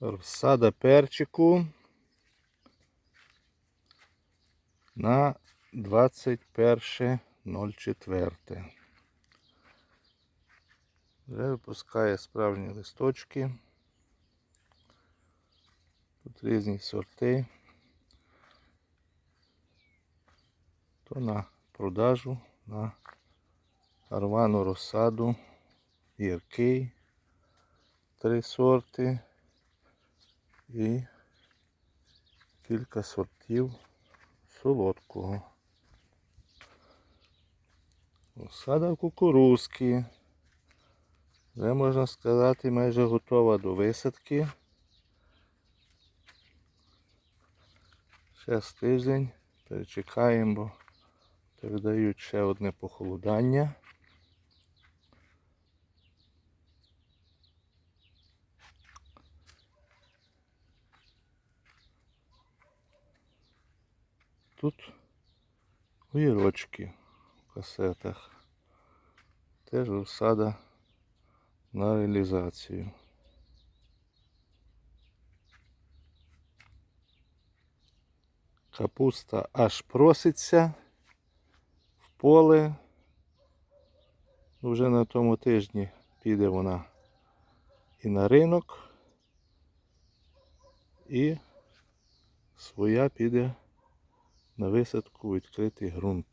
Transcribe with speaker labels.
Speaker 1: Розсада перчику на 21.04. Вже випускає справжні листочки. Тут різні сорти. То на продажу, на арвану розсаду, гіркий, три сорти і кілька сортів солодкого. Розсада кукурузки. Вже можна сказати майже готова до висадки. Ще з тиждень перечекаємо, бо передають ще одне похолодання. Тут огірочки в касетах. Теж розсада на реалізацію. Капуста аж проситься в поле. Вже на тому тижні піде вона і на ринок, і своя піде на висадку відкритий ґрунт.